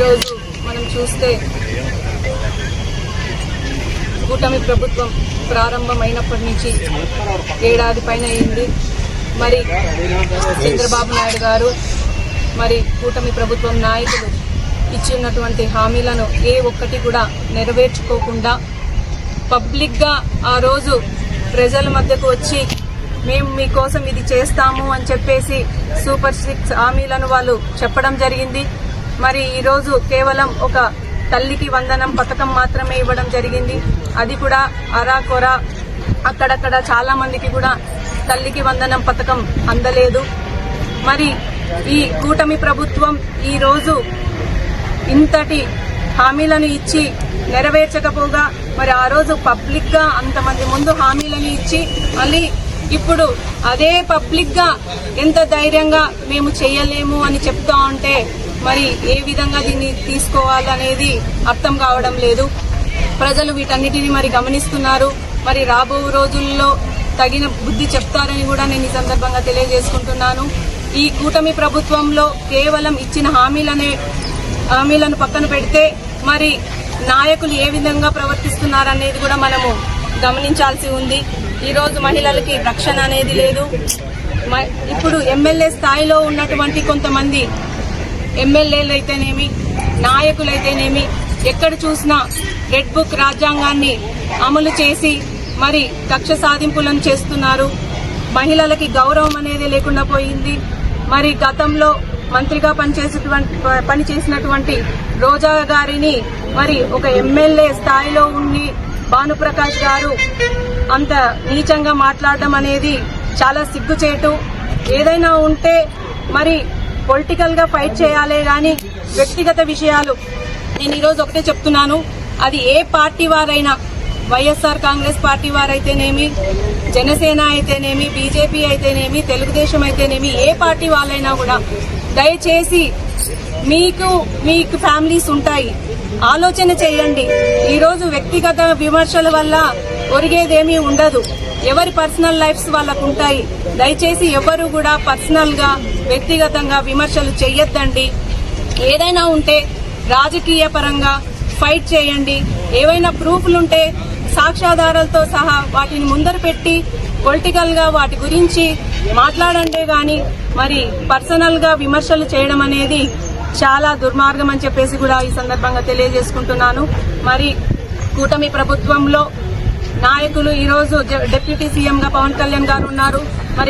ఈరోజు మనం చూస్తే కూటమి ప్రభుత్వం ప్రారంభమైనప్పటి నుంచి ఏడాది పైన అయింది. మరి చంద్రబాబు నాయుడు గారు మరి కూటమి ప్రభుత్వం నాయకులు ఇచ్చినటువంటి హామీలను ఏ ఒక్కటి కూడా నెరవేర్చుకోకుండా పబ్లిక్గా ఆ రోజు ప్రజల మధ్యకు వచ్చి మేము మీకోసం ఇది చేస్తాము అని చెప్పేసి సూపర్ సిక్స్ హామీలను వాళ్ళు చెప్పడం జరిగింది. మరి ఈరోజు కేవలం ఒక తల్లికి వందనం పథకం మాత్రమే ఇవ్వడం జరిగింది. అది కూడా అరాకొర అక్కడక్కడ చాలా మందికి కూడా తల్లికి వందనం పథకం అందలేదు. మరి ఈ కూటమి ప్రభుత్వం ఈ రోజు ఇంతటి హామీలను ఇచ్చి నెరవేర్చకపోగా మరి ఆ రోజు పబ్లిక్గా అంతమంది ముందు హామీలను ఇచ్చి మళ్ళీ ఇప్పుడు అదే పబ్లిక్గా ఎంత ధైర్యంగా మేము చేయలేము అని చెప్తా ఉంటే మరి ఏ విధంగా దీన్ని తీసుకోవాలనేది అర్థం కావడం లేదు. ప్రజలు వీటన్నిటిని మరి గమనిస్తున్నారు. మరి రాబో రోజుల్లో తగిన బుద్ధి చెప్తారని కూడా నేను ఈ సందర్భంగా తెలియజేసుకుంటున్నాను. ఈ కూటమి ప్రభుత్వంలో కేవలం ఇచ్చిన హామీలనే హామీలను పక్కన పెడితే మరి నాయకులు ఏ విధంగా ప్రవర్తిస్తున్నారనేది కూడా మనము గమనించాల్సి ఉంది. ఈరోజు మహిళలకి రక్షణ అనేది లేదు. మ- ఇప్పుడు ఎమ్మెల్యే స్థాయిలో ఉన్నటువంటి కొంతమంది ఎమ్మెల్యేలు అయితేనేమి నాయకులైతేనేమి ఎక్కడ చూసినా రెడ్ బుక్ రాజ్యాంగాన్ని అమలు చేసి మరి కక్ష సాధింపులను చేస్తున్నారు. మహిళలకి గౌరవం అనేది లేకుండా పోయింది. మరి గతంలో మంత్రిగా పనిచేసేటువంటి పనిచేసినటువంటి రోజా గారిని మరి ఒక ఎమ్మెల్యే స్థాయిలో ఉండి భానుప్రకాష్ గారు అంత నీచంగా మాట్లాడడం అనేది చాలా సిగ్గుచేటు. ఏదైనా ఉంటే మరి పొలిటికల్గా ఫైట్ చేయాలే కానీ వ్యక్తిగత విషయాలు. నేను ఈరోజు ఒకటే చెప్తున్నాను. అది ఏ పార్టీ వారైనా వైఎస్ఆర్ కాంగ్రెస్ పార్టీ వారైతేనేమి జనసేన అయితేనేమి బీజేపీ అయితేనేమి తెలుగుదేశం అయితేనేమి ఏ పార్టీ వాళ్ళైనా కూడా దయచేసి మీకు మీకు ఫ్యామిలీస్ ఉంటాయి. ఆలోచన చేయండి. ఈరోజు వ్యక్తిగత విమర్శల వల్ల ఒరిగేదేమీ ఉండదు. ఎవరి పర్సనల్ లైఫ్స్ వాళ్ళకు ఉంటాయి దయచేసి ఎవరు కూడా పర్సనల్గా వ్యక్తిగతంగా విమర్శలు చెయ్యొద్దండి. ఏదైనా ఉంటే రాజకీయ పరంగా ఫైట్ చేయండి. ఏవైనా ప్రూఫ్లుంటే సాక్ష్యాధారాలతో సహా వాటిని ముందర పెట్టి పొలిటికల్గా వాటి గురించి మాట్లాడండి కానీ మరి పర్సనల్గా విమర్శలు చేయడం అనేది చాలా దుర్మార్గం అని చెప్పేసి కూడా ఈ సందర్భంగా తెలియజేసుకుంటున్నాను. మరి కూటమి ప్రభుత్వంలో నాయకులు ఈ రోజు డిప్యూటీ సీఎం గా పవన్ కళ్యాణ్ గారు ఉన్నారు. మరి